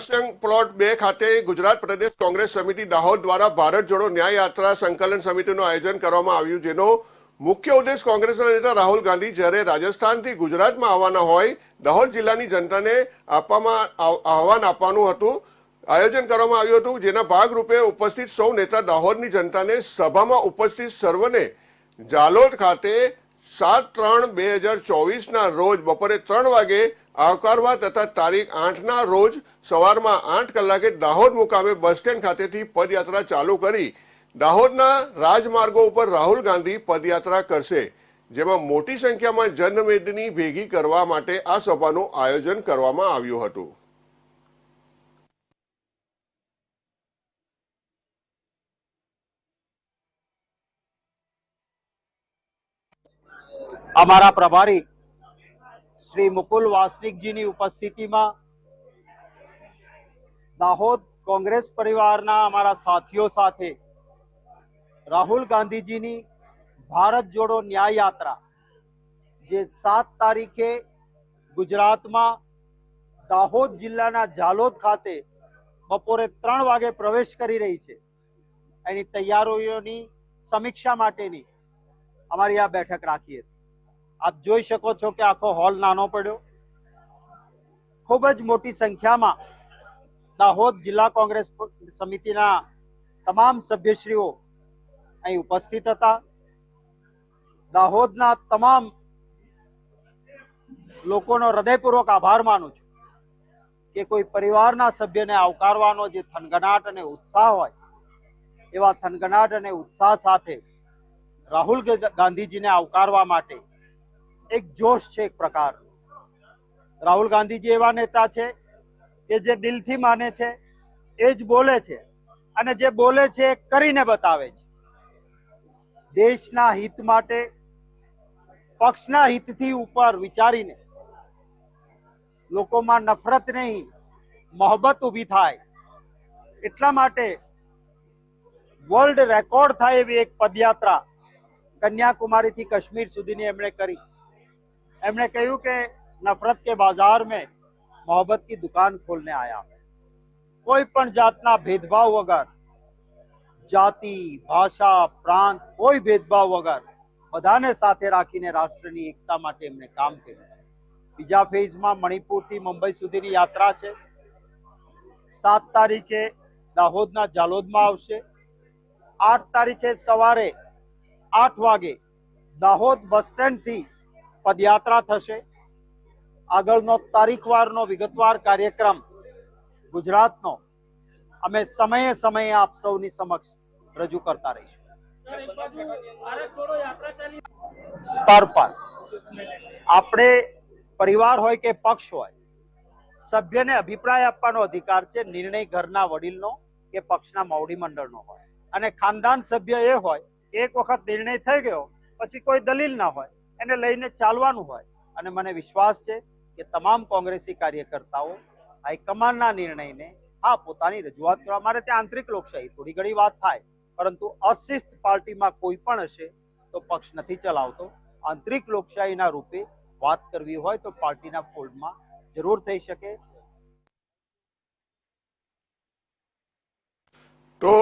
પ્રસંગ પ્લોટ બે ખાતે ગુજરાત પ્રદેશ કોંગ્રેસ સમિતિ દાહોદ દ્વારા ભારત જોડો ન્યાય યાત્રા સંકલન સમિતિનું આયોજન કરવામાં આવ્યું, જેનો મુખ્ય ઉદ્દેશ કોંગ્રેસના નેતા રાહુલ ગાંધી જ્યારે રાજસ્થાનથી ગુજરાતમાં આવવાના હોય, દાહોદ જિલ્લાની જનતાને આપવામાં આહવાન આપવાનું હતું. આયોજન કરવામાં આવ્યું હતું, જેના ભાગરૂપે ઉપસ્થિત સૌ નેતા દાહોદની જનતાને સભામાં ઉપસ્થિત સર્વને જાલોદ ખાતે સાત ત્રણ બે હજાર ચોવીસના રોજ બપોરે ત્રણ વાગે આવકારવા તથા તારીખ આઠના રોજ સવારમાં આઠ કલાકે દાહોદ મુકામે બસ સ્ટેન્ડ ખાતેથી પદયાત્રા ચાલુ કરી દાહોદના રાજમાર્ગો ઉપર રાહુલ ગાંધી પદયાત્રા કરશે, જેમાં મોટી સંખ્યામાં જનમેદની ભેગી કરવા માટે આ સભાનું આયોજન કરવામાં આવ્યું હતું. અમારા પ્રભારી શ્રી મુકુલ વાસનિકજીની ઉપસ્થિતિમાં દાહોદ કોંગ્રેસ પરિવારના અમારા સાથીઓ સાથે રાહુલ ગાંધીજીની ભારત જોડો ન્યાય યાત્રા, જે સાત તારીખે ગુજરાતમાં દાહોદ જિલ્લાના ઝાલોદ ખાતે બપોરે ત્રણ વાગે પ્રવેશ કરી રહી છે. એની તૈયારીઓની સમીક્ષા માટેની અમારી આ બેઠક રાખી હતી આપ જોઈ શકો છો કે આખો હોલ નાનો પડ્યો. ખૂબ જ મોટી સંખ્યામાં દાહોદ જિલ્લા કોંગ્રેસ સમિતિના તમામ સભ્યશ્રીઓ અહીં ઉપસ્થિત હતા. દાહોદના તમામ લોકોનો હૃદયપૂર્વક આભાર માનું છું કે કોઈ પરિવારના સભ્યને આવકારવાનો જે થનગનાટ અને ઉત્સાહ હોય, એવા થનગનાટ અને ઉત્સાહ સાથે રાહુલ ગાંધીજીને આવકારવા માટે એક જોશ છે એક પ્રકાર. રાહુલ ગાંધીજી એવા નેતા છે કે જે દિલથી માને છે, એ જ બોલે છે અને જે બોલે છે કરીને બતાવે છે. દેશના હિત માટે, પક્ષના હિતથી ઉપર વિચારીને લોકોમાં નફરત નહીં મોહબત ઊભી થાય, એટલા માટે વર્લ્ડ રેકોર્ડ થાય એવી એક પદયાત્રા કન્યાકુમારીથી કાશ્મીર સુધીની એમણે કરી. એમણે કહ્યું કે નફરત કે બાજાર મેં કી દુકાન ખોલને આયા કોઈ પણ જાતના ભેદભાવ વગર, જાતિ, ભાષા, પ્રાંત, કોઈ ભેદભાવ વગર બધાને સાથે રાખીને રાષ્ટ્રની એકતા માટે એમણે કામ કર્યું બીજા ફેઝમાં મણિપુરથી મુંબઈ સુધીની યાત્રા છે. સાત તારીખે દાહોદના જાલોદમાં આવશે. આઠ તારીખે સવારે આઠ વાગે દાહોદ બસ સ્ટેન્ડથી પદયાત્રા થશે. આગળનો તારીખવારનો વિગતવાર કાર્યક્રમ ગુજરાતનો. અમે સમયે સમયે આપ સૌની સમક્ષ રજૂ કરતા રહીશું. સ્તર પર. આપણે પરિવાર હોય કે પક્ષ હોય સભ્યને અભિપ્રાય આપવાનો અધિકાર છે નિર્ણય ઘરના વડીલનો કે પક્ષના મોવડી મંડળનો હોય. અને ખાનદાન સભ્ય એ હોય એક વખત નિર્ણય થઈ ગયો પછી કોઈ દલીલ ના હોય. એને લઈને ચાલવાનું હોય. અને મને વિશ્વાસ છે કે તમામ કોંગ્રેસી કાર્યકર્તાઓ હાઈકમાન્ડના નિર્ણયને હા પોતાની રજૂઆત કરવા મારે ત્યાં આંતરિક લોકશાહી થોડી ઘણી વાત થાય, પરંતુ અશિસ્ત પાર્ટીમાં કોઈ પણ હશે તો પક્ષ નથી ચલાવતો. આંતરિક લોકશાહીના રૂપે વાત કરવી હોય તો પાર્ટીના ફોલ્ડમાં જરૂર થઈ શકે. તો